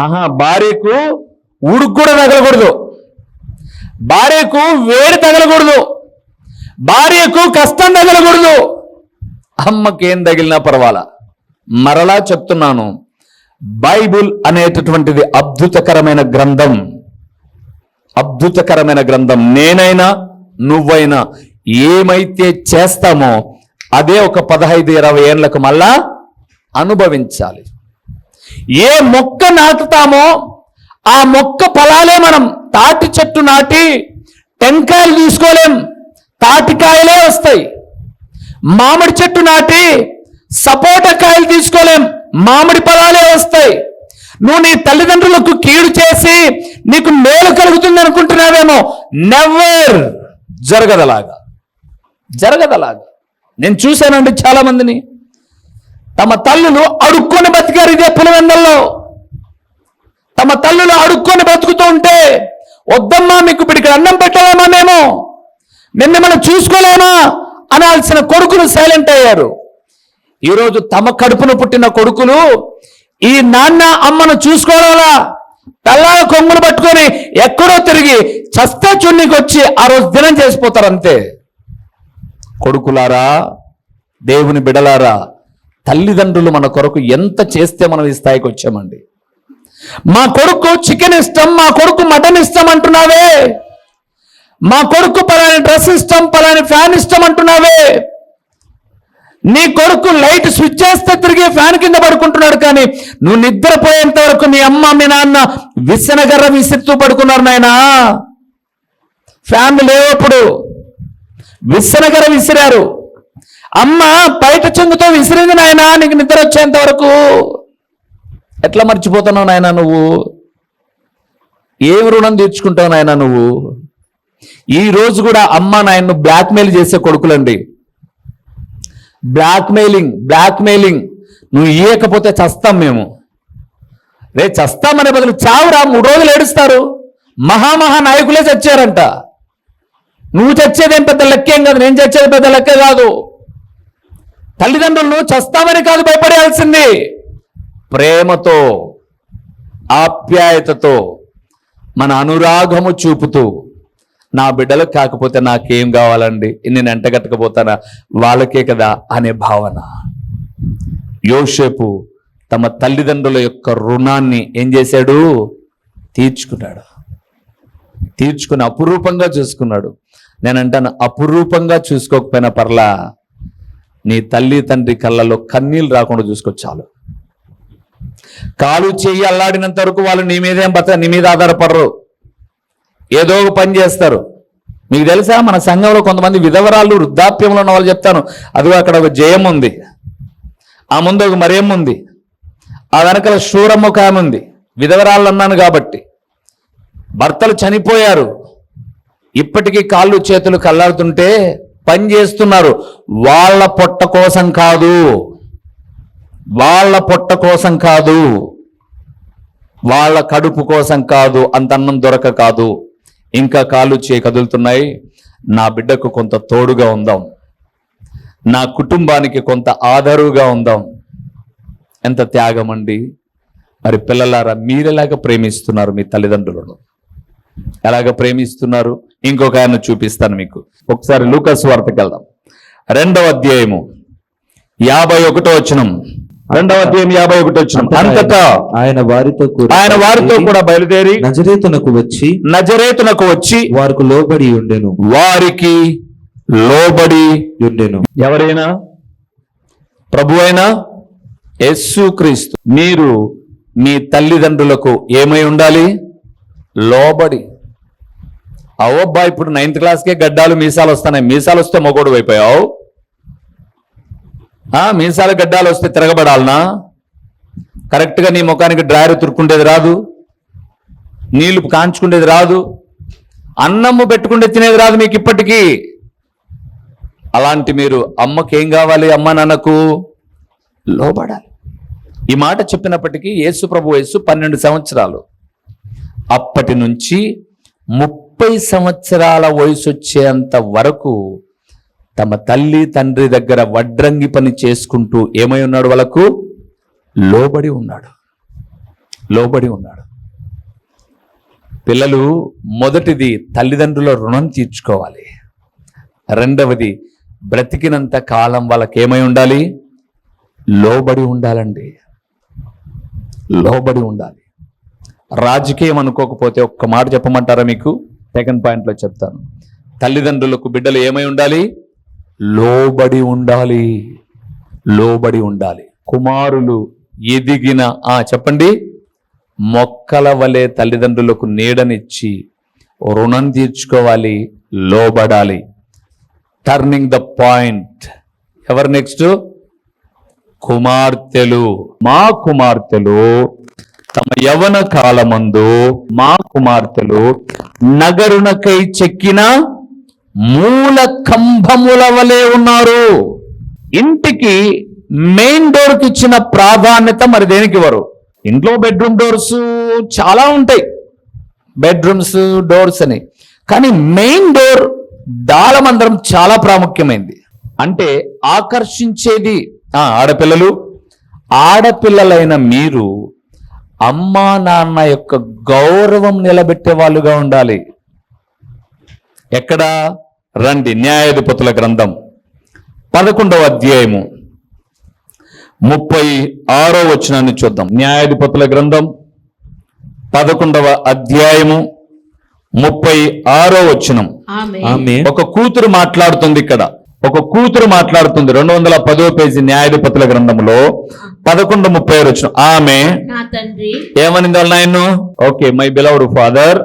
ఆహా భార్యకు ఉడుకు కూడా తగలకూడదు. భార్యకు వేడి తగలకూడదు. భార్యకు కష్టం తగలకూడదు. అమ్మకేం తగిలినా పర్వాలా. మరలా చెప్తున్నాను బైబుల్ అనేటటువంటిది అద్భుతకరమైన గ్రంథం. అద్భుతకరమైన గ్రంథం. నేనైనా నువ్వైనా ఏమైతే చేస్తామో అదే ఒక పదహైదు ఇరవై ఏళ్ళకు మళ్ళా అనుభవించాలి. ఏ మొక్క నాటుతామో ఆ మొక్క ఫలాలే మనం. తాటి చెట్టు నాటి టెంకాయలు తీసుకోలేం. తాటికాయలే వస్తాయి. మామిడి చెట్టు నాటి సపోటా కాయలు తీసుకోలేం. మామిడి ఫలాలే వస్తాయి. నువ్వు నీ తల్లిదండ్రులకు కీడు చేసి నీకు మేలు కలుగుతుంది అనుకుంటున్నావేమో. నెవర్ జరగదలాగా. జరగదలాగా. నేను చూశానండి చాలా మందిని తమ తల్లులు అడుక్కొని బతికారు ఇదే పులివెందల్లో. తమ తల్లులు అడుక్కొని బతుకుతూ ఉంటే వద్దమ్మా మీకు ఇప్పుడు ఇక్కడ అన్నం పెట్టలేమా మేము? మేము మిమ్మల్ని చూసుకోలేమా? అనాల్సిన కొడుకులు సైలెంట్ అయ్యారు. ఈరోజు తమ కడుపున పుట్టిన కొడుకులు ఈ నాన్న అమ్మను చూసుకోవాలా? తల్లాల కొంగులు పట్టుకొని ఎక్కడో తిరిగి చస్తే చున్నీకి వచ్చి ఆ రోజు దినం చేసిపోతారు అంతే. కొడుకులారా దేవుని బిడలారా తల్లిదండ్రులు మన కొరకు ఎంత చేస్తే మనం ఈ స్థాయికి వచ్చామండి. మా కొడుకు చికెన్ ఇష్టం మా కొడుకు మటన్ ఇష్టం అంటున్నావే. మా కొడుకు పలాని డ్రెస్ ఇష్టం పలాని ఫ్యాన్ ఇష్టం అంటున్నావే. నీ కొడుకు లైట్ స్విచ్ చేస్తే తిరిగి ఫ్యాన్ కింద పడుకుంటున్నాడు కానీ నువ్వు నిద్రపోయేంత వరకు మీ అమ్మ మీ నాన్న విసనగర్ర విసిరుతూ పడుకున్నారు నాయనా. ఫ్యాన్ లేవప్పుడు విసనగర విసిరారు. అమ్మ బయట చెంగుతో విసిరింది నాయనా నీకు నిద్ర వచ్చేంత వరకు. ఎట్లా మర్చిపోతున్నావు నాయన నువ్వు? ఏం రుణం తీర్చుకుంటావు నాయన నువ్వు? ఈ రోజు కూడా అమ్మ నాయన్ను బ్లాక్మెయిల్ చేసే కొడుకులండి. Blackmailing blackmailing. నువ్వు ఇయ్యకపోతే చస్తాం మేము. రే చస్తామనే బదులు చావురా మూడు రోజులు ఏడుస్తారు. మహామహా నాయకులే చచ్చారంట. నువ్వు చచ్చేదేం పెద్ద లెక్కేం కాదు నేను చచ్చేది పెద్ద లెక్క కాదు. తల్లిదండ్రులను చస్తామని కాదు భయపడాల్సింది ప్రేమతో ఆప్యాయతతో మన అనురాగము చూపుతూ నా బిడ్డలకు కాకపోతే నాకేం కావాలండి? నేను ఎంటగట్టకపోతానా వాళ్ళకే కదా అనే భావన. యోసేపు తమ తల్లిదండ్రుల యొక్క రుణాన్ని ఏం చేశాడు? తీర్చుకున్నాడు. తీర్చుకుని అపురూపంగా చూసుకున్నాడు. నేను అంటాను అపురూపంగా చూసుకోకపోయినా పర్లా నీ తల్లి తండ్రి కళ్ళలో కన్నీళ్ళు రాకుండా చూసుకొని చాలు. కాలు చెయ్యి అల్లాడినంత వరకు వాళ్ళు నీ మీదేం బత నీ మీద ఆధారపడరు. ఏదో ఒక పని చేస్తారు. మీకు తెలుసా? మన సంఘంలో కొంతమంది విధవరాలు వృద్ధాప్యంలో ఉన్న వాళ్ళు చెప్తాను. అదిగో అక్కడ ఒక జయం ఉంది. ఆ ముందు ఒక మరేం ఉంది? ఆ వెనకాల శూరమ్మ ఒక ఉంది. విధవరాళ్ళు అన్నాను కాబట్టి. భర్తలు చనిపోయారు. ఇప్పటికీ కాళ్ళు చేతులు కల్లాడుతుంటే పని చేస్తున్నారు. వాళ్ళ పొట్ట కోసం కాదు. వాళ్ళ పొట్ట కోసం కాదు. వాళ్ళ కడుపు కోసం కాదు. అంత అన్నం దొరక కాదు. ఇంకా కాళ్ళు చే కదులుతున్నాయి. నా బిడ్డకు కొంత తోడుగా ఉందాం. నా కుటుంబానికి కొంత ఆదరుగా ఉందాం. ఎంత త్యాగం అండి మరి పిల్లలారా మీరెలాగ ప్రేమిస్తున్నారు మీ తల్లిదండ్రులను? ఎలాగ ప్రేమిస్తున్నారు? ఇంకొక ఆయన చూపిస్తాను మీకు. ఒకసారి లూకస్ వార్తకి వెళ్దాం రెండవ అధ్యాయము యాభై ఒకటో వచనం. రెండవ అధ్యాయం యాభై ఒకటో వచనం. అంతటా ఆయన వారితో కూడా ఆయన వారితో కూడా బయలుదేరి నజరేతునకు వచ్చి నజరేతునకు వచ్చి వారికి లోబడి ఉండెను. వారికి లోబడి ఉండెను. ఎవరైనా? ప్రభు అయినా? క్రీస్తు. మీరు మీ తల్లిదండ్రులకు ఏమై ఉండాలి? లోబడి. అవబ్బా ఇప్పుడు నైన్త్ క్లాస్కే గడ్డాలు మీసాలు వస్తున్నాయి. మీసాలు వస్తే మొగోడు అయిపోయావు. మీసాలు గడ్డాలు వస్తే తిరగబడాలనా? కరెక్ట్గా నీ ముఖానికి డ్రాయర్ తురుక్కుండేది రాదు. నీళ్ళు కాంచుకుండేది రాదు. అన్నము పెట్టుకుంటే తినేది రాదు మీకు ఇప్పటికీ. అలాంటి మీరు అమ్మకి ఏం కావాలి అమ్మ నాన్నకు? లోబడాలి. ఈ మాట చెప్పినప్పటికీ యేసు ప్రభు యేసు పన్నెండు సంవత్సరాలు. అప్పటి నుంచి ముప్పై ముప్పై సంవత్సరాల వయసు వచ్చేంత వరకు తమ తల్లి తండ్రి దగ్గర వడ్రంగి పని చేసుకుంటూ ఏమై ఉన్నాడు వాళ్ళకు? లోబడి ఉన్నాడు. లోబడి ఉన్నాడు. పిల్లలు మొదటిది తల్లిదండ్రుల రుణం తీర్చుకోవాలి. రెండవది బ్రతికినంత కాలం వాళ్ళకి ఏమై ఉండాలి? లోబడి ఉండాలండి. లోబడి ఉండాలి. రాజకీయం అనుకోకపోతే ఒక్క మాట చెప్పమంటారా మీకు? సెకండ్ పాయింట్లో చెప్తాను. తల్లిదండ్రులకు బిడ్డలు ఏమై ఉండాలి? లోబడి ఉండాలి. లోబడి ఉండాలి. కుమారులు ఎదిగిన ఆ చెప్పండి మొక్కల వలె తల్లిదండ్రులకు నీడనిచ్చి రుణం తీర్చుకోవాలి లోబడాలి. టర్నింగ్ ద పాయింట్ ఎవరు నెక్స్ట్ కుమార్తెలు. మా కుమార్తెలు తమ యవన కాలమందు మా కుమార్తెలు నగరునకై చెక్కిన మూల కంభముల వలె ఉన్నారు. ఇంటికి మెయిన్ డోర్కి ఇచ్చిన ప్రాధాన్యత మరి దేనికి ఇవ్వరు? ఇంట్లో బెడ్రూమ్ డోర్స్ చాలా ఉంటాయి. బెడ్రూమ్స్ డోర్స్ అని. కానీ మెయిన్ డోర్ దాళమందరం చాలా ప్రాముఖ్యమైంది. అంటే ఆకర్షించేది ఆడపిల్లలు ఆడపిల్లలైన మీరు అమ్మా నాన్న యొక్క గౌరవం నిలబెట్టే వాళ్ళుగా ఉండాలి. ఎక్కడ? రండి న్యాయాధిపతుల గ్రంథం. పదకొండవ అధ్యాయము. ముప్పై ఆరో వచనాన్ని చూద్దాం. న్యాయాధిపతుల గ్రంథం. పదకొండవ అధ్యాయము. ముప్పై ఆరో వచనం. ఒక కూతురు మాట్లాడుతుంది ఇక్కడ. ఒక కూతురు మాట్లాడుతుంది. రెండు వందల పదో పేజీ న్యాయాధిపతుల గ్రంథంలో పదకొండు ముప్పై ఆరు వచ్చిన ఆమె. ఏమనింది వాళ్ళ నాయన్ను? ఓకే మై బిలవడ్ ఫాదర్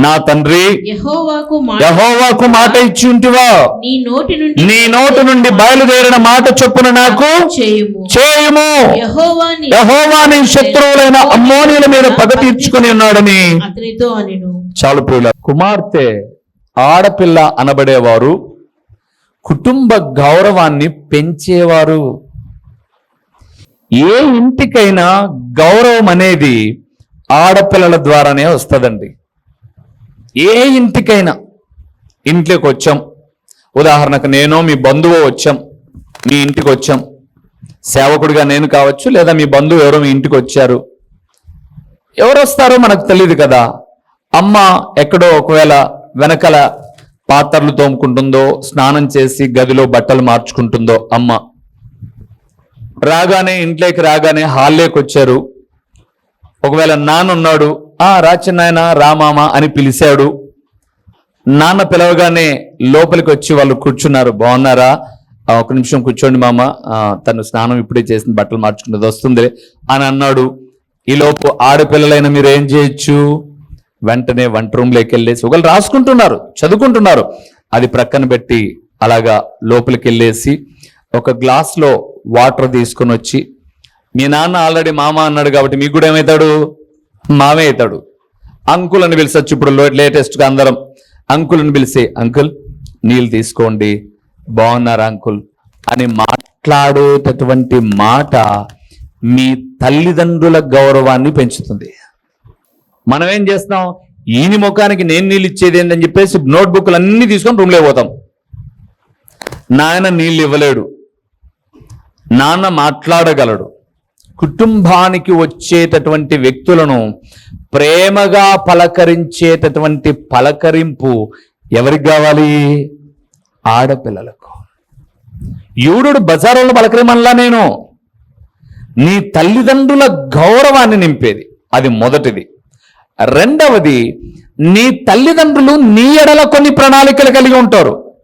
నా తండ్రి. యెహోవాకు మాట ఇచ్చి ఉంటివా నీ నోటి నుండి బయలుదేరిన మాట చొప్పున నాకు చేయుము. చేయుము. యెహోవా నీ యహోవా నీ శత్రువులైన అమ్మోనీల మీద పగ తీర్చుకుని ఉన్నాడని. చాలు ప్రియుల కుమార్తె ఆడపిల్ల అనబడేవారు. కుటుంబ గౌరవాన్ని పెంచేవారు. ఏ ఇంటికైనా గౌరవం అనేది ఆడపిల్లల ద్వారానే వస్తుందండి. ఏ ఇంటికైనా ఇంట్లోకి వచ్చాం ఉదాహరణకు నేను మీ బంధువు వచ్చాం మీ ఇంటికి వచ్చాం సేవకుడిగా నేను కావచ్చు లేదా మీ బంధువు ఎవరో మీ ఇంటికి వచ్చారు ఎవరు వస్తారో మనకు తెలియదు కదా. అమ్మ ఎక్కడో ఒకవేళ వెనకల పాత్రలు తోముకుంటుందో స్నానం చేసి గదిలో బట్టలు మార్చుకుంటుందో అమ్మ. రాగానే ఇంట్లోకి రాగానే హాల్లోకి వచ్చారు. ఒకవేళ నాన్న ఉన్నాడు ఆ రాచిన్నాయన రామామ అని పిలిచాడు. నాన్న పిలవగానే లోపలికి వచ్చి వాళ్ళు కూర్చున్నారు. బాగున్నారా? ఒక నిమిషం కూర్చోండి మామ. తను స్నానం ఇప్పుడే చేసిన బట్టలు మార్చుకున్నది వస్తుంది అని అన్నాడు. ఈలోపు ఆడపిల్లలైన మీరు ఏం చేయొచ్చు? వెంటనే వంట రూమ్లోకి వెళ్ళేసి ఒకళ్ళు రాసుకుంటున్నారు చదువుకుంటున్నారు. అది ప్రక్కన పెట్టి అలాగా లోపలికి వెళ్ళేసి ఒక గ్లాస్లో వాటర్ తీసుకొని వచ్చి మీ నాన్న ఆల్రెడీ మామ అన్నాడు కాబట్టి మీకు కూడా ఏమవుతాడు మామే అవుతాడు. అంకుల్ అని పిలిచొచ్చు ఇప్పుడు లేటెస్ట్గా అందరం. అంకుల్ అని పిలిచి అంకుల్ నీళ్ళు తీసుకోండి. బాగున్నారా అంకుల్? అని మాట్లాడేటటువంటి మాట మీ తల్లిదండ్రుల గౌరవాన్ని పెంచుతుంది. మనం ఏం చేస్తాం ఈయన ముఖానికి నేను నీళ్ళు ఇచ్చేది ఏంటని చెప్పేసి నోట్బుక్లు అన్నీ తీసుకొని రూమ్లో పోతాం. నాయన నీళ్ళు ఇవ్వలేడు. నాన్న మాట్లాడగలడు. కుటుంబానికి వచ్చేటటువంటి వ్యక్తులను ప్రేమగా పలకరించేటటువంటి పలకరింపు ఎవరికి కావాలి? ఆడపిల్లలకు. యూడు బజారులో పలకరిమల్లా నేను. నీ తల్లిదండ్రుల గౌరవాన్ని నింపేది. అది మొదటిది. రెండవది నీ తల్లిదండ్రులు నీ ఎడల కొన్ని ప్రణాళికలు కలిగి ఉంటారు.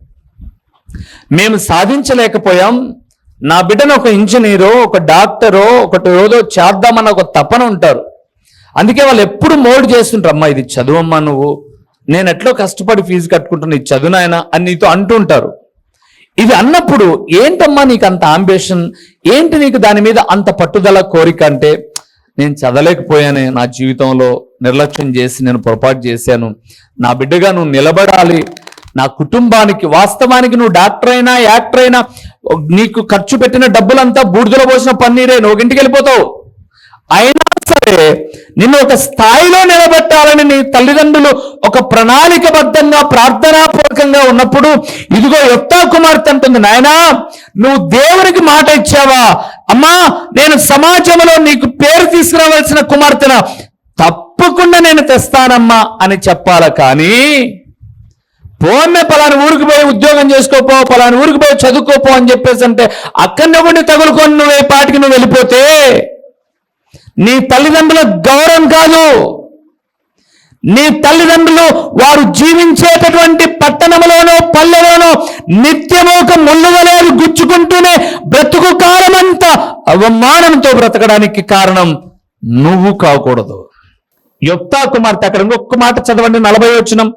మేము సాధించలేకపోయాం. నా బిడ్డను ఒక ఇంజనీరో ఒక డాక్టరో ఒకటి ఏదో చేద్దామన్న ఒక తపన ఉంటారు. అందుకే వాళ్ళు ఎప్పుడు మోడ్ చేస్తుంటారు అమ్మా ఇది చదువమ్మా నువ్వు. నేను ఎట్లో కష్టపడి ఫీజు కట్టుకుంటున్నా ఇది చదువునాయనా అని నీతో అంటుంటారు. ఇది అన్నప్పుడు ఏంటమ్మా నీకు అంత ఆంబిషన్ ఏంటి నీకు దాని మీద అంత పట్టుదల కోరిక అంటే నేను చదవలేకపోయానే నా జీవితంలో నిర్లక్ష్యం చేసి నేను పొరపాటు చేశాను. నా బిడ్డగా నువ్వు నిలబడాలి. నా కుటుంబానికి వాస్తవానికి నువ్వు డాక్టర్ అయినా యాక్టర్ అయినా నీకు ఖర్చు పెట్టిన డబ్బులంతా బూడిదలో పోసిన పన్నీరే నువ్వు ఇంటికి వెళ్ళిపోతావు. అయినా సరే నిన్ను ఒక స్థాయిలో నిలబెట్టాలని నీ తల్లిదండ్రులు ఒక ప్రణాళికబద్ధంగా ప్రార్థనాపూర్వకంగా ఉన్నప్పుడు ఇదిగో యొక్తా కుమార్తె అంటుంది నాయనా నువ్వు దేవునికి మాట ఇచ్చావా? అమ్మా నేను సమాజంలో నీకు పేరు తీసుకురావాల్సిన కుమార్తెన? తప్పకుండా నేను తెస్తానమ్మా అని చెప్పాల. కానీ పోన్నే పలాని ఊరికి పోయి ఉద్యోగం చేసుకోపో పలాని ఊరికి పోయి చదువుకోపో అని చెప్పేసి అంటే అక్కడనే ఉండి తగులుకొని నువ్వు ఏ పాటికి నువ్వు వెళ్ళిపోతే నీ తల్లిదండ్రుల గౌరవం కాదు. నీ తల్లిదండ్రులు వారు జీవించేటటువంటి పట్టణంలోనో పల్లెలోనో నిత్యము ఒక ముళ్ళువలేరు గుచ్చుకుంటూనే బ్రతుకు కాలమంతా అవమానంతో బ్రతకడానికి కారణం నువ్వు కాకూడదు. యొక్తా కుమార్తె అక్కడ ఇంకొక మాట చదవండి నలభై వచ్చినాం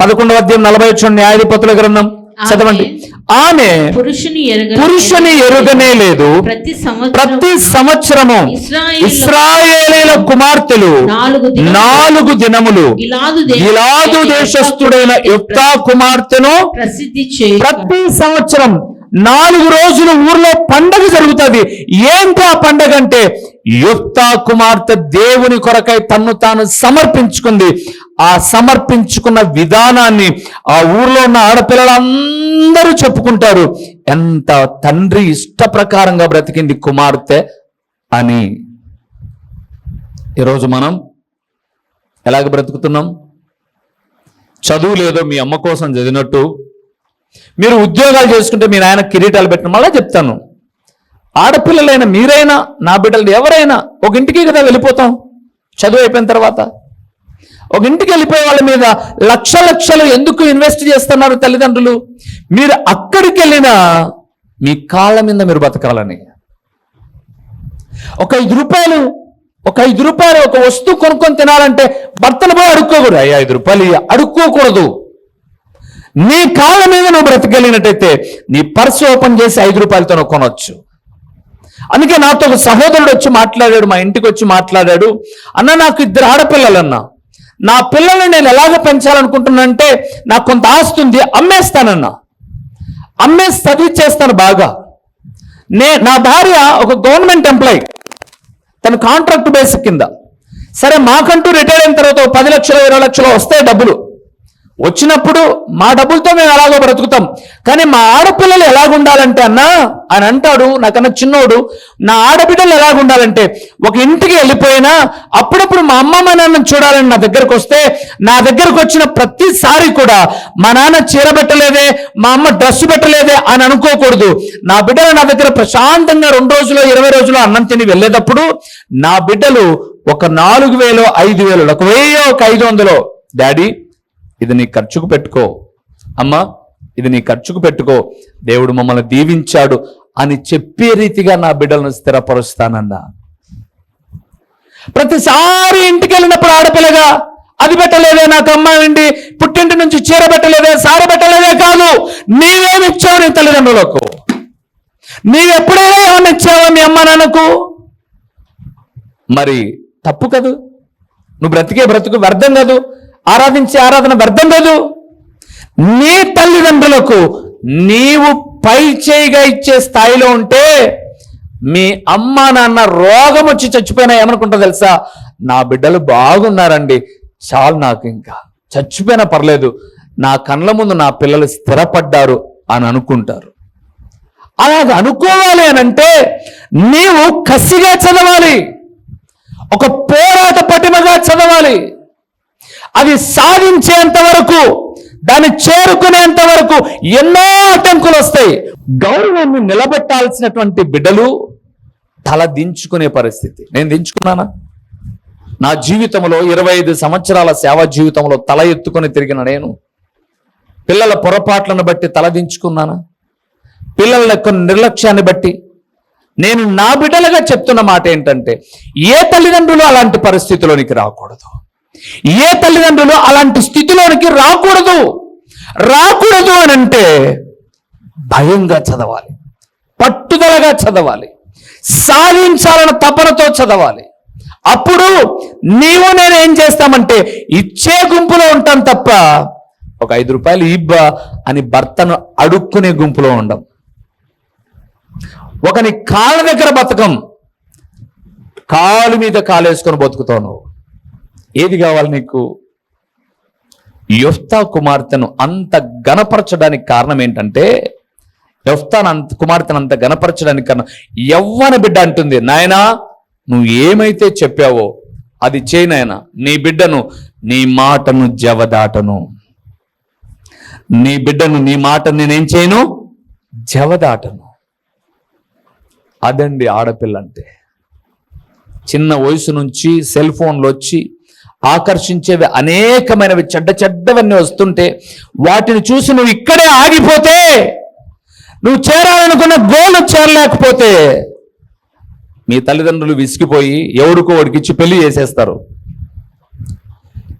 పదకొండవ అధ్యాయం నలభై వచ్చిన న్యాయాధిపతుల గ్రంథం. చదవండి. ఆమె పురుషుని ఎరగ పురుషుని ఎరుగనే లేదు. ప్రతి సంవత్సరం ప్రతి సంవత్సరము ఇస్రాయేలీల కుమార్తెలు నాలుగు దినములు. నాలుగు దినములు గిలాదు దే- గిలాదు దేశస్థుడైన యుక్తా కుమార్తెను ప్రతి సంవత్సరం నాలుగు రోజులు ఊర్లో పండగ జరుగుతుంది. ఏంటి ఆ పండగ అంటే యుక్తా కుమార్తె దేవుని కొరకై తన్ను తాను సమర్పించుకుంది. ఆ సమర్పించుకున్న విధానాన్ని ఆ ఊర్లో ఉన్న ఆడపిల్లలందరూ చెప్పుకుంటారు. ఎంత తండ్రి ఇష్ట ప్రకారంగా బ్రతికింది కుమార్తె అని. ఈరోజు మనం ఎలాగ బ్రతుకుతున్నాం? చదువు లేదో మీ అమ్మ కోసం చదివినట్టు. మీరు ఉద్యోగాలు చేసుకుంటే మీ నాయన కిరీటాలు పెట్టిన మళ్ళా చెప్తాను. ఆడపిల్లలైన మీరైనా నా బిడ్డలు ఎవరైనా ఒక ఇంటికి కదా వెళ్ళిపోతాం. చదువు అయిపోయిన తర్వాత ఒక ఇంటికి వెళ్ళిపోయే వాళ్ళ మీద లక్ష లక్షలు ఎందుకు ఇన్వెస్ట్ చేస్తున్నారు తల్లిదండ్రులు? మీరు అక్కడికి వెళ్ళినా మీ కాళ్ళ మీద మీరు బతకాలని. ఒక ఐదు రూపాయలు ఒక ఐదు రూపాయలు ఒక వస్తువు కొనుక్కొని తినాలంటే భర్తను పోయి అడుక్కోకూడదు. అయ్యా ఐదు రూపాయలు అడుక్కోకూడదు. నీ కాళ్ళ మీద నువ్వు బ్రతికెళ్ళినట్టయితే నీ పర్సు ఓపెన్ చేసి ఐదు రూపాయలతో కొనొచ్చు. అందుకే నాతో ఒక సహోదరుడు వచ్చి మాట్లాడాడు మా ఇంటికి వచ్చి మాట్లాడాడు. అన్న నాకు ఇద్దరు ఆడపిల్లలు అన్నా నా పిల్లల్ని నేను ఎలాగ పెంచాలనుకుంటున్నానంటే నాకు కొంత ఆస్తి ఉంది అమ్మేస్తానన్నా. అమ్మేసి చదివిచ్చేస్తాను బాగా. నే నా భార్య ఒక గవర్నమెంట్ ఎంప్లాయ్. తన కాంట్రాక్ట్ బేసిక్ కింద. సరే మాకంటూ రిటైర్ అయిన తర్వాత పది లక్షలు ఇరవై లక్షలు వస్తాయి డబ్బులు. వచ్చినప్పుడు మా డబ్బులతో మేము ఎలాగో బ్రతుకుతాం. కానీ మా ఆడపిల్లలు ఎలాగుండాలంటే అన్నా అని అంటాడు నాకన్నా చిన్నోడు నా ఆడబిడ్డలు ఎలాగుండాలంటే ఒక ఇంటికి వెళ్ళిపోయినా అప్పుడప్పుడు మా అమ్మ మా నాన్న చూడాలని నా దగ్గరకు వస్తే నా దగ్గరకు వచ్చిన ప్రతిసారి కూడా మా నాన్న చీర పెట్టలేదే మా అమ్మ డ్రెస్ పెట్టలేదే అని అనుకోకూడదు. నా బిడ్డలు నా దగ్గర ప్రశాంతంగా రెండు రోజులు ఇరవై రోజులు అన్నం తిని వెళ్ళేటప్పుడు నా బిడ్డలు ఒక నాలుగు వేలు ఐదు వేలు ఒక వెయ్యో ఒక ఐదు వందలో డాడీ ఇది నీ ఖర్చుకు పెట్టుకో. అమ్మా ఇది నీ ఖర్చుకు పెట్టుకో. దేవుడు మమ్మల్ని దీవించాడు అని చెప్పే రీతిగా నా బిడ్డలను స్థిరపరుస్తానన్నా. ప్రతిసారి ఇంటికి వెళ్ళినప్పుడు ఆడపిల్లగా అది పెట్టలేదే నాకు అమ్మాయి పుట్టింటి నుంచి చీర పెట్టలేదే సార పెట్టలేదే కాదు. నీవేమి ఇచ్చావు నీ తల్లిదండ్రులకు? నీవెప్పుడైనా ఏమన్నా ఇచ్చావా మీ అమ్మ నాన్నకు? మరి తప్పు కదూ? నువ్వు బ్రతికే బ్రతుకు వ్యర్థం కాదు? ఆరాధించే ఆరాధన వ్యర్థం కాదు. నీ తల్లిదండ్రులకు నీవు పై చేయిగా ఇచ్చే స్థాయిలో ఉంటే మీ అమ్మ నాన్న రోగం వచ్చి చచ్చిపోయినా ఏమనుకుంటా తెలుసా? నా బిడ్డలు బాగున్నారండి. చాలు నాకు ఇంకా. చచ్చిపోయినా పర్లేదు. నా కళ్ళ ముందు నా పిల్లలు స్థిరపడ్డారు అని అనుకుంటారు. అలాగ అనుకోవాలి అని అంటే నీవు కసిగా చదవాలి. ఒక పోరాట పటిమగా చదవాలి. అది సాధించేంత వరకు దాన్ని చేరుకునేంత వరకు ఎన్నో ఆటంకులు వస్తాయి. గౌరవాన్ని నిలబెట్టాల్సినటువంటి బిడ్డలు తల దించుకునే పరిస్థితి. నేను దించుకున్నానా? నా జీవితంలో ఇరవై ఐదు సంవత్సరాల సేవా జీవితంలో తల ఎత్తుకొని తిరిగిన నేను పిల్లల పొరపాట్లను బట్టి తల దించుకున్నానా? పిల్లల యొక్క నిర్లక్ష్యాన్ని బట్టి. నేను నా బిడ్డలుగా చెప్తున్న మాట ఏంటంటే ఏ తల్లిదండ్రులు అలాంటి పరిస్థితిలోనికి రాకూడదు. ఏ తల్లిదండ్రులు అలాంటి స్థితిలోనికి రాకూడదు. రాకూడదు అని అంటే భయంగా చదవాలి పట్టుదలగా చదవాలి సాధించాలన్న తపనతో చదవాలి. అప్పుడు నీవు నేను ఏం చేస్తామంటే ఇచ్చే గుంపులో ఉంటాం తప్ప ఒక ఐదు రూపాయలు ఇబ్బా అని భర్తను అడుక్కునే గుంపులో ఉండం. ఒకని కాళ్ళ దగ్గర బతకం కాలు మీద కాలేసుకొని బతుకుతావు నువ్వు. ఏది కావాలి నీకు? యొఫ్తా కుమార్తెను అంత గణపరచడానికి కారణం ఏంటంటే యొఫ్తాను అంత కుమార్తెను అంత గణపరచడానికి కారణం ఎవ్వన బిడ్డ అంటుంది నాయనా నువ్వు ఏమైతే చెప్పావో అది చేయనాయన నీ బిడ్డను నీ మాటను జవదాటను. నీ బిడ్డను నీ మాట నేనేం చేయను? జవదాటను. అదండి ఆడపిల్ల అంటే. చిన్న వయసు నుంచి సెల్ ఫోన్లు వచ్చి ఆకర్షించేవి అనేకమైనవి చెడ్డ చెడ్డవన్నీ వస్తుంటే వాటిని చూసి నువ్వు ఇక్కడే ఆగిపోతే నువ్వు చేరాలనుకున్న గోల్ చేరలేకపోతే మీ తల్లిదండ్రులు విసిగిపోయి ఎవడికో వాడికిచ్చి పెళ్ళి చేసేస్తారు.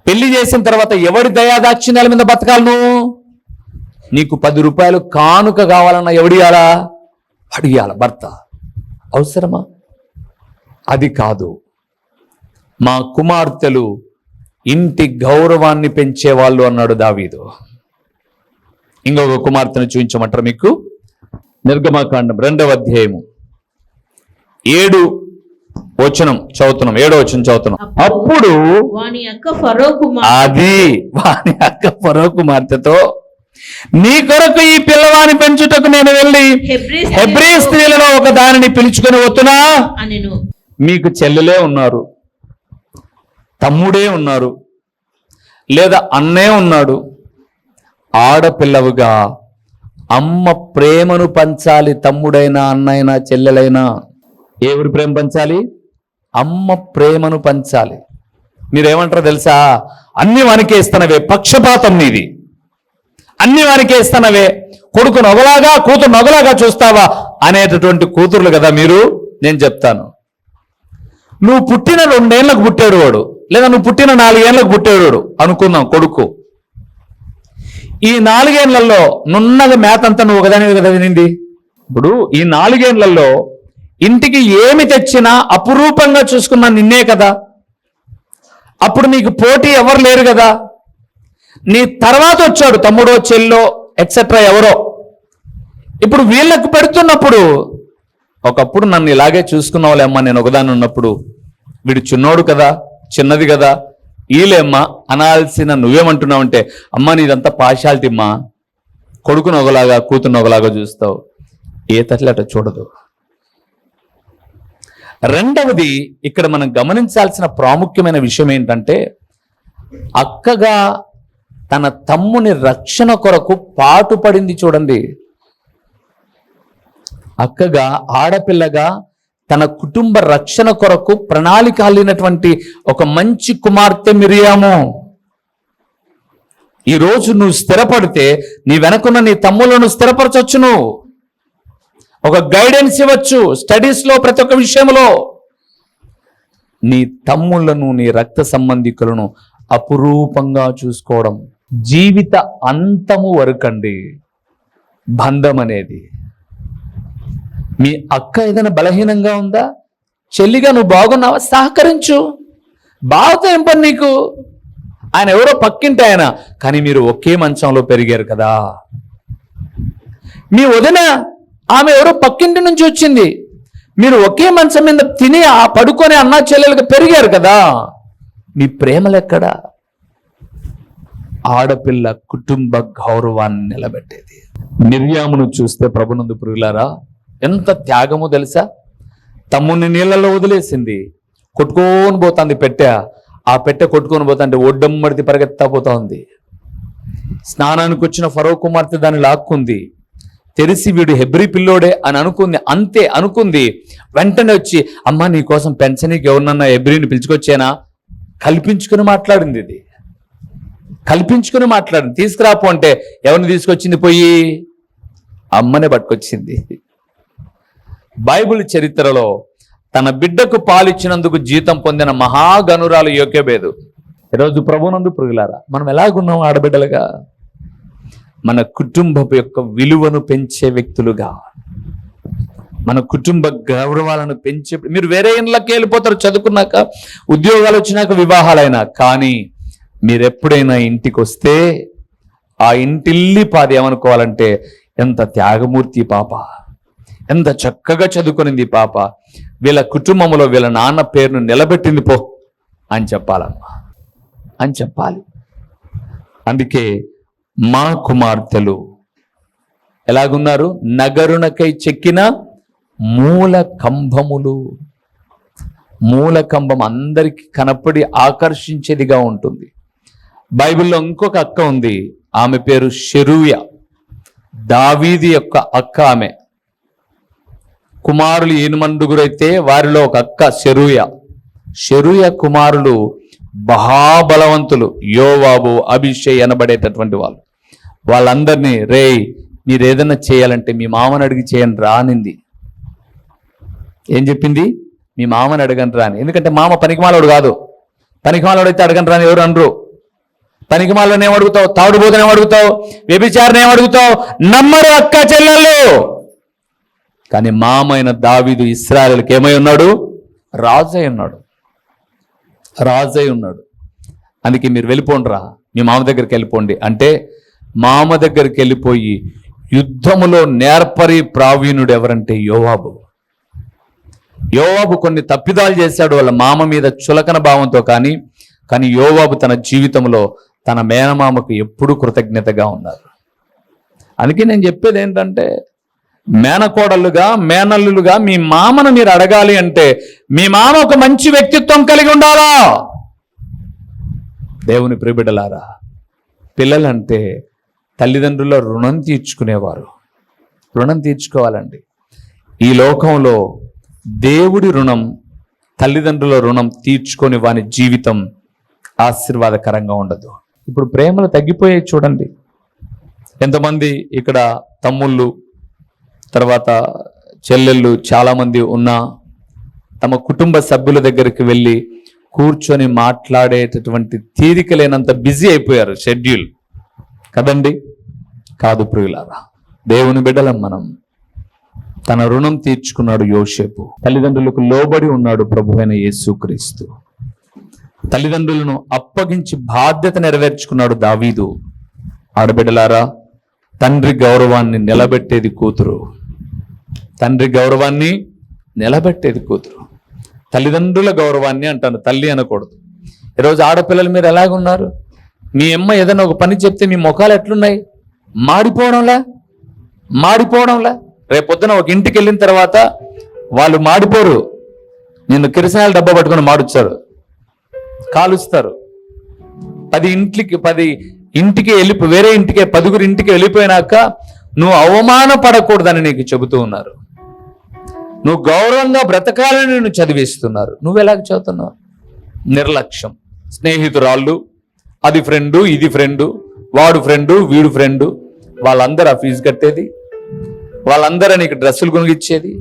పెళ్ళి చేసిన తర్వాత ఎవడి దయాదాక్షిణ్యాల మీద బతకాలి నువ్వు నీకు పది రూపాయలు కానుక కావాలన్నా ఎవడియాలా అడిగాల భర్త. అవసరమా? అది కాదు. మా కుమార్తెలు ఇంటి గౌరవాన్ని పెంచేవాళ్ళు అన్నాడు దావీదు. ఇంకొక కుమార్తెను చూపించమంటారు మీకు? నిర్గమాకాండం రెండవ అధ్యాయము. ఏడు వచనం చదువుతున్నాం ఏడో వచనం చదువుతున్నాం. అప్పుడు వాని యొక్క ఫరో కుమార్ అది వాని అక్క పరో కుమార్తెతో నీ కొరకు ఈ పిల్లవాని పెంచుటకు నేను వెళ్ళి హెబ్రీ స్త్రీలలో ఒక దానిని పిలుచుకొని వస్తున్నా? మీకు చెల్లెలే ఉన్నారు. తమ్ముడే ఉన్నారు లేదా అన్నే ఉన్నాడు. ఆడపిల్లవుగా అమ్మ ప్రేమను పంచాలి తమ్ముడైనా అన్నైనా చెల్లెలైనా. ఎవరి ప్రేమ పంచాలి? అమ్మ ప్రేమను పంచాలి. మీరేమంటారో తెలుసా? అన్ని వానికే ఇస్తున్నవే పక్షపాతం నీది. అన్ని వానికే ఇస్తున్నవే కొడుకు నొగలాగా కూతురు నొగలాగా చూస్తావా అనేటటువంటి కూతుర్లు కదా మీరు? నేను చెప్తాను. నువ్వు పుట్టిన రెండేళ్ళకు పుట్టాడు వాడు. లేదా నువ్వు పుట్టిన నాలుగేళ్ళకు పుట్టాడు అనుకుందాం కొడుకు. ఈ నాలుగేళ్ళలో నున్నది మేత అంతా నువ్వు ఒకదాని కదా వినింది. ఇప్పుడు ఈ నాలుగేళ్ళలో ఇంటికి ఏమి తెచ్చినా అపురూపంగా చూసుకున్నా నిన్నే కదా. అప్పుడు నీకు పోటీ ఎవరు లేరు కదా. నీ తర్వాత వచ్చాడు తమ్ముడో చెల్లో ఎక్సెట్రా ఎవరో. ఇప్పుడు వీళ్ళకు పెడుతున్నప్పుడు ఒకప్పుడు నన్ను ఇలాగే చూసుకున్నావులేమ్మా నేను ఒకదాన్ని ఉన్నప్పుడు. వీడు చిన్నోడు కదా. చిన్నది కదా. ఈలేమ్మా అనాల్సిన నువ్వేమంటున్నావంటే అమ్మా నీదంతా పాశాలిటీ అమ్మా కొడుకును ఒకలాగా కూతురు ఒకలాగా చూస్తావు. ఏ తట్ల అట చూడదు. రెండవది ఇక్కడ మనం గమనించాల్సిన ప్రాముఖ్యమైన విషయం ఏంటంటే అక్కగా తన తమ్ముని రక్షణ కొరకు పాటుపడింది చూడండి. అక్కగా ఆడపిల్లగా తన కుటుంబ రక్షణ కొరకు ప్రణాళిక అల్లినటువంటి ఒక మంచి కుమార్తె మిరియాము. ఈ రోజు నువ్వు స్థిరపడితే నీ వెనకున్న నీ తమ్ములను స్థిరపరచొచ్చు నువ్వు ఒక గైడెన్స్ ఇవ్వచ్చు స్టడీస్లో ప్రతి ఒక్క విషయంలో. నీ తమ్ముళ్ళను నీ రక్త సంబంధికులను అపురూపంగా చూసుకోవడం జీవిత అంతము వరకండి. బంధం అనేది మీ అక్క ఏదైనా బలహీనంగా ఉందా? చెల్లిగా నువ్వు బాగున్నావా? సహకరించు. బావతో ఏం పని నీకు? ఆయన ఎవరో పక్కింటి ఆయన. కానీ మీరు ఒకే మంచంలో పెరిగారు కదా. మీ వదిన ఆమె ఎవరో పక్కింటి నుంచి వచ్చింది. మీరు ఒకే మంచం మీద తిని ఆ పడుకొని అన్నా చెల్లెలకు పెరిగారు కదా. మీ ప్రేమలెక్కడా ఆడపిల్ల కుటుంబ గౌరవాన్ని నిలబెట్టేది. నిర్యామును చూస్తే ప్రభునందు పురుగులారా ఎంత త్యాగమో తెలుసా? తమ్ముని నీళ్ళలో వదిలేసింది. కొట్టుకొని పోతుంది పెట్టె. ఆ పెట్టె కొట్టుకొని పోతుంటే ఒడ్డమ్మడిది పరిగెత్తా పోతా ఉంది స్నానానికి వచ్చిన ఫరో కుమార్తె దాన్ని లాక్కుంది. తెరిసి వీడు హెబ్రి పిల్లోడే అని అనుకుంది. అంతే అనుకుంది. వెంటనే వచ్చి అమ్మ నీ కోసం పెన్షన్కి ఎవరినన్నా హెబ్రిని పిలుచుకొచ్చానా? కల్పించుకుని మాట్లాడింది ఇది. కల్పించుకుని మాట్లాడింది. తీసుకురాపు అంటే ఎవరిని తీసుకొచ్చింది పోయి? అమ్మనే పట్టుకొచ్చింది. బైబిల్ చరిత్రలో తన బిడ్డకు పాలిచ్చినందుకు జీతం పొందిన మహాగనురాలు యోగ్యబేదు ఈరోజు ప్రభునందు పురుగులారా మనం ఎలాగున్నాం ఆడబిడ్డలుగా? మన కుటుంబపు యొక్క విలువను పెంచే వ్యక్తులుగా. మన కుటుంబ గౌరవాలను పెంచే మీరు వేరే ఇండ్లకి వెళ్ళిపోతారు చదువుకున్నాక ఉద్యోగాలు వచ్చినాక వివాహాలైనా కానీ మీరు ఎప్పుడైనా ఇంటికి వస్తే ఆ ఇంటిల్లి పాది ఏమనుకోవాలంటే ఎంత త్యాగమూర్తి పాప. ఎంత చక్కగా చదువుకునింది పాప. వీళ్ళ కుటుంబంలో వీళ్ళ నాన్న పేరును నిలబెట్టింది పో అని చెప్పాలమ్మా. అని చెప్పాలి. అందుకే మా కుమార్తెలు ఎలాగున్నారు? నగరునకై చెక్కిన మూల కంభములు. మూల కంభం అందరికి కనపడి ఆకర్షించేదిగా ఉంటుంది. బైబిల్లో ఇంకొక అక్క ఉంది. ఆమె పేరు షెరూయ. దావీది యొక్క అక్క ఆమె. కుమారులు ఏనుమండుగురైతే వారిలో ఒక అక్క శరూయ షెరూయ కుమారులు మహాబలవంతులు యోవాబు అభిషేక్ అనబడేటటువంటి వాళ్ళు. వాళ్ళందరినీ రే మీరు ఏదైనా చేయాలంటే మీ మామని అడిగి చేయండి రానింది ఏం చెప్పింది? మీ మామని అడగండి రాని ఎందుకంటే మామ పనికిమాలోడు కాదు. పనికిమాలోడు అయితే అడగండి రాని ఎవరు అనరు. పనికిమాలను ఏమడుగుతావు అడుగుతావు? తాగుడుబోతుని అడుగుతావు? వ్యభిచారణ ఏమడుగుతావు అడుగుతావు? నమ్మరు అక్క చెల్లెళ్ళు! కానీ మామైన దావీదు ఇస్రాయల్కి ఏమై ఉన్నాడు? రాజై ఉన్నాడు. రాజై ఉన్నాడు. అందుకే మీరు వెళ్ళిపోండిరా. మీ మామ దగ్గరికి వెళ్ళిపోండి. అంటే మామ దగ్గరికి వెళ్ళిపోయి యుద్ధములో నేర్పరి ప్రావీణుడు ఎవరంటే యోవాబు. యోవాబు కొన్ని తప్పిదాలు చేశాడు వాళ్ళ మామ మీద చులకన భావంతో కానీ కానీ యోవాబు తన జీవితంలో తన మేనమామకు ఎప్పుడూ కృతజ్ఞతగా ఉన్నారు. అందుకే నేను చెప్పేది ఏంటంటే మేనకోడళ్ళుగా మేనల్లులుగా మీ మామను మీరు అడగాలి అంటే మీ మామ ఒక మంచి వ్యక్తిత్వం కలిగి ఉండాలా? దేవుని ప్రిబిడలారా పిల్లలంటే తల్లిదండ్రుల రుణం తీర్చుకునేవారు. రుణం తీర్చుకోవాలండి. ఈ లోకంలో దేవుడి రుణం తల్లిదండ్రుల రుణం తీర్చుకొని వాని జీవితం ఆశీర్వాదకరంగా ఉండదు. ఇప్పుడు ప్రేమలు తగ్గిపోయాయి చూడండి. ఎంతమంది ఇక్కడ తమ్ముళ్ళు తర్వాత చెల్లెళ్ళు చాలామంది ఉన్నా తమ కుటుంబ సభ్యుల దగ్గరికి వెళ్ళి కూర్చొని మాట్లాడేటటువంటి తీరిక లేనంత బిజీ అయిపోయారు షెడ్యూల్. కదండి? కాదు ప్రియులారా దేవుని బిడ్డలం మనం. తన రుణం తీర్చుకున్నాడు యోషేపు తల్లిదండ్రులకు లోబడి ఉన్నాడు ప్రభు అయిన యేసుక్రీస్తు. తల్లిదండ్రులను అప్పగించి బాధ్యత నెరవేర్చుకున్నాడు దావీదు. ఆడబిడ్డలారా తండ్రి గౌరవాన్ని నిలబెట్టేది కూతురు. తండ్రి గౌరవాన్ని నిలబెట్టేది కూతురు. తల్లిదండ్రుల గౌరవాన్ని అంటాను తల్లి అనకూడదు. ఈరోజు ఆడపిల్లలు మీరు ఎలాగున్నారు? మీ అమ్మ ఏదైనా ఒక పని చెప్తే మీ ముఖాలు ఎట్లున్నాయి? మాడిపోవడంలా? మాడిపోవడంలా? రేపొద్దున ఒక ఇంటికి వెళ్ళిన తర్వాత వాళ్ళు మాడిపోరు. నిన్ను కిరసనాలు డబ్బా పట్టుకొని మాడుస్తారు. కాలుస్తారు. పది ఇంట్లకి పది ఇంటికి వెళ్ళి వేరే ఇంటికి పదుగురు ఇంటికి వెళ్ళిపోయినాక నువ్వు అవమానపడకూడదని నీకు చెబుతూ ఉన్నారు. నువ్వు గౌరవంగా బ్రతకాలని నేను చదివిస్తున్నారు. నువ్వు ఎలాగ చదువుతున్నావు? నిర్లక్ష్యం. స్నేహితురాళ్ళు అది ఫ్రెండు ఇది ఫ్రెండు వాడు ఫ్రెండు వీడు ఫ్రెండు వాళ్ళందరూ ఆ ఫీజు కట్టేది వాళ్ళందరూ నీకు డ్రెస్సులు కొనిగిచ్చేది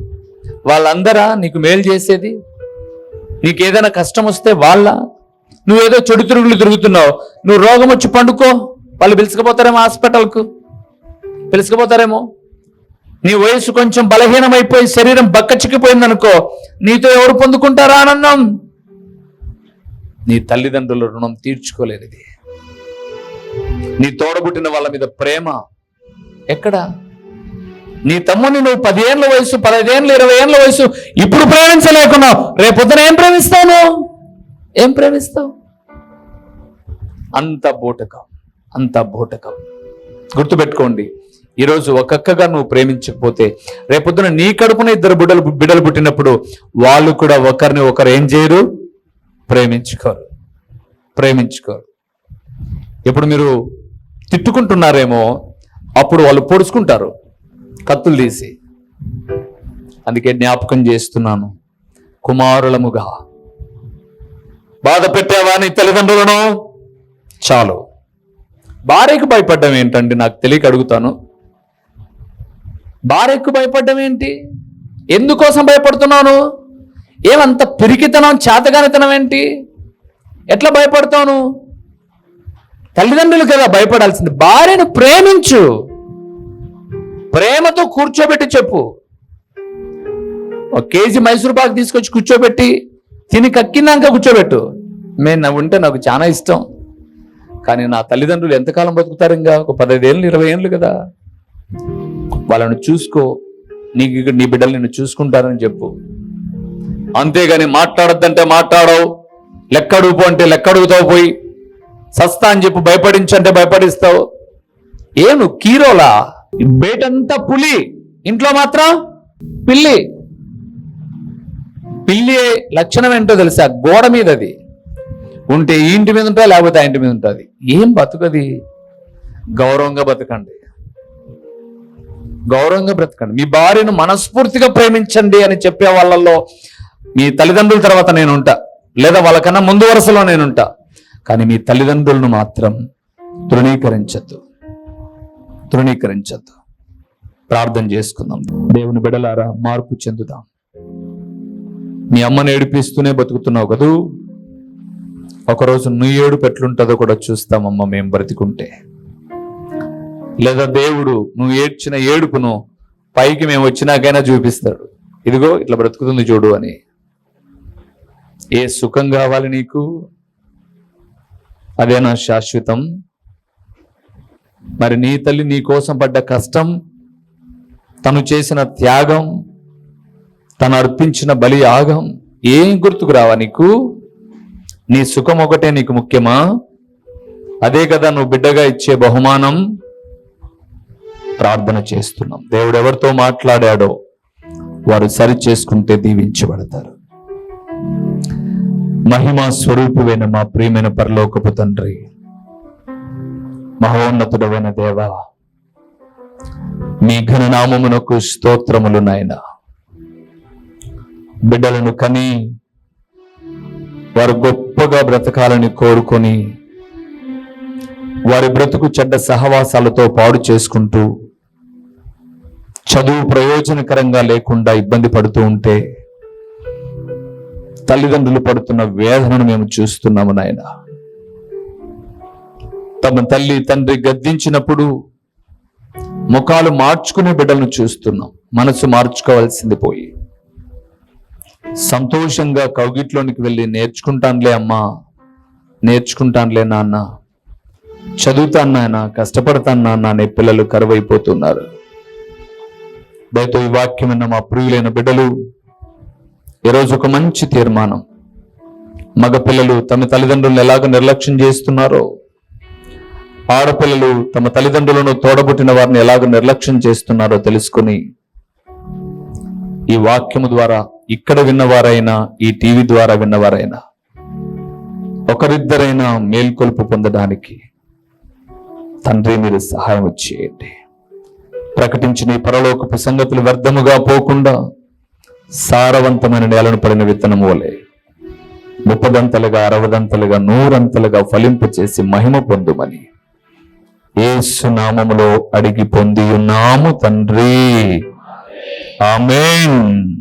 వాళ్ళందరా నీకు మేలు చేసేది నీకు ఏదైనా కష్టం వస్తే వాళ్ళ నువ్వేదో చెడు తిరుగులు తిరుగుతున్నావు నువ్వు రోగం వచ్చి పండుకో వాళ్ళు పిలుచుకుపోతారేమో హాస్పిటల్కు? పిలుచుకుపోతారేమో? నీ వయసు కొంచెం బలహీనమైపోయి శరీరం బక్కచిక్కిపోయింది అనుకో నీతో ఎవరు పొందుకుంటారా ఆనందం? నీ తల్లిదండ్రుల రుణం తీర్చుకోలేనిది నీ తోడబుట్టిన వాళ్ళ మీద ప్రేమ. ఎక్కడ? నీ తమ్ముని నువ్వు పదిహేనుల వయసు పదహైదేళ్ళ ఇరవై ఏళ్ళ వయసు ఇప్పుడు ప్రేమించలేకున్నావు. రేపొద్దున ఏం ప్రేమిస్తావు ఏం ప్రేమిస్తావు? అంత బూటకం అంత బూటకం. గుర్తుపెట్టుకోండి ఈరోజు ఒక్కొక్కగా నువ్వు ప్రేమించకపోతే రేపొద్దున నీ కడుపున ఇద్దరు బిడ్డలు బిడ్డలు పుట్టినప్పుడు వాళ్ళు కూడా ఒకరిని ఒకరు ఏం చేయరు? ప్రేమించుకోరు. ప్రేమించుకోరు. ఇప్పుడు మీరు తిట్టుకుంటున్నారేమో అప్పుడు వాళ్ళు పొడుచుకుంటారు. కత్తులు తీసి. అందుకే జ్ఞాపకం చేస్తున్నాను. కుమారులముగా. బాధ పెట్టావా నీ తల్లిదండ్రులను? చాలు. భార్యకు భయపడ్డం ఏంటండి? నాకు తెలియక అడుగుతాను. భార్యకు భయపడ్డం ఏంటి? ఎందుకోసం భయపడుతున్నాను? ఏమంత పిరికితనం చేతగానితనం ఏంటి? ఎట్లా భయపడతాను? తల్లిదండ్రులు కదా భయపడాల్సింది? భార్యను ప్రేమించు. ప్రేమతో కూర్చోబెట్టి చెప్పు. ఒక కేజీ మైసూర్ పాకు తీసుకొచ్చి కూర్చోబెట్టి తిని కక్కినాక కూర్చోబెట్టు. మేము ఉంటే నాకు చాలా ఇష్టం. కానీ నా తల్లిదండ్రులు ఎంతకాలం బతుకుతారు ఇంకా? ఒక పదహైదు ఏళ్ళు ఇరవై ఏళ్ళు కదా. వాళ్ళని చూసుకో. నీకు ఇక్కడ నీ బిడ్డలు నిన్ను చూసుకుంటారని చెప్పు. అంతేగాని మాట్లాడొద్దంటే మాట్లాడవు. లెక్కడుపు అంటే లెక్కడుగుతావు పోయి. సస్తా అని చెప్పి భయపడించంటే భయపడిస్తావు. ఏ నువ్వు కీరోలా? బయటంతా పులి. ఇంట్లో మాత్రం పిల్లి. పిల్లి లక్షణం ఏంటో తెలుసా? గోడ మీద అది ఉంటే ఈ ఇంటి మీద ఉంటా లేకపోతే ఆ ఇంటి మీద ఉంటుంది? ఏం బతుకది? గౌరవంగా బతకండి. గౌరవంగా బ్రతకండి. మీ భార్యను మనస్ఫూర్తిగా ప్రేమించండి అని చెప్పే వాళ్ళల్లో మీ తల్లిదండ్రుల తర్వాత నేను ఉంటా లేదా వాళ్ళకన్నా ముందు వరుసలో నేనుంటా. కానీ మీ తల్లిదండ్రులను మాత్రం తృణీకరించద్దు. తృణీకరించద్దు. ప్రార్థన చేసుకుందాం. దేవుని బిడలారా మార్పు చెందుదాం. మీ అమ్మను ఏడిపిస్తూనే బతుకుతున్నావు కదూ? ఒకరోజు నువ్వు ఏడు పెట్లుంటుందో కూడా చూస్తామమ్మ మేము బ్రతికుంటే. లేదా దేవుడు నువ్వు ఏడ్చిన ఏడుపును పైకి మేము వచ్చినాకైనా చూపిస్తాడు. ఇదిగో ఇట్లా బ్రతుకుతుంది చూడు అని. ఏ సుఖం కావాలి నీకు? అదేనా శాశ్వతం. మరి నీ తల్లి నీ కోసం పడ్డ కష్టం తను చేసిన త్యాగం తను అర్పించిన బలి యాగం ఏం గుర్తుకు రావా నీకు? నీ సుఖం ఒకటే నీకు ముఖ్యమా? అదే కదా నువ్వు బిడ్డగా ఇచ్చే బహుమానం. ప్రార్థన చేస్తున్నాం. దేవుడు ఎవరితో మాట్లాడాడో వారు సరి చేసుకుంటే దీవించబడతారు. మహిమా స్వరూపువైన మా ప్రియమైన పరలోకపు తండ్రి మహోన్నతుడమైన దేవ మీ ఘననామమునకు స్తోత్రములు నాయన. బిడ్డలను కని వారు గొప్పగా బ్రతకాలని కోరుకొని వారి బ్రతుకు చెడ్డ సహవాసాలతో పాడు చేసుకుంటూ చదువు ప్రయోజనకరంగా లేకుండా ఇబ్బంది పడుతూ ఉంటే తల్లిదండ్రులు పడుతున్న వేదనను మేము చూస్తున్నాము నాయన. తమ తల్లి తండ్రి గద్దించినప్పుడు ముఖాలు మార్చుకునే బిడ్డలను చూస్తున్నాం. మనసు మార్చుకోవాల్సింది పోయి. సంతోషంగా కౌగిట్లోనికి వెళ్ళి నేర్చుకుంటానులే అమ్మా నేర్చుకుంటానులే నాన్న. చదువుతాను నాయన కష్టపడతాను నాన్న అనే పిల్లలు కరువైపోతున్నారు. దయతో ఈ వాక్యం మా ప్రియులైన బిడ్డలు ఈరోజు ఒక మంచి తీర్మానం. మగ పిల్లలు తమ తల్లిదండ్రులను ఎలాగ నిర్లక్ష్యం చేస్తున్నారో ఆడపిల్లలు తమ తల్లిదండ్రులను తోడబుట్టిన వారిని ఎలాగ నిర్లక్ష్యం చేస్తున్నారో తెలుసుకొని ఈ వాక్యము ద్వారా ఇక్కడ విన్నవారైనా ఈ టీవీ ద్వారా విన్నవారైనా ఒకరిద్దరైనా మేల్కొల్పు పొందడానికి తండ్రి మీరు సహాయం చేయండి. ప్రకటించిన ఈ పరలోకపు సంగతులు వ్యర్థముగా పోకుండా సారవంతమైన నేలను పడిన విత్తనం వలె ముప్పదంతలుగా అరవదంతలుగా నూరంతలుగా ఫలింపు చేసి మహిమ పొందుమని ఏసు నామములో అడిగి పొంది ఉన్నాము తండ్రి. ఆమెన్.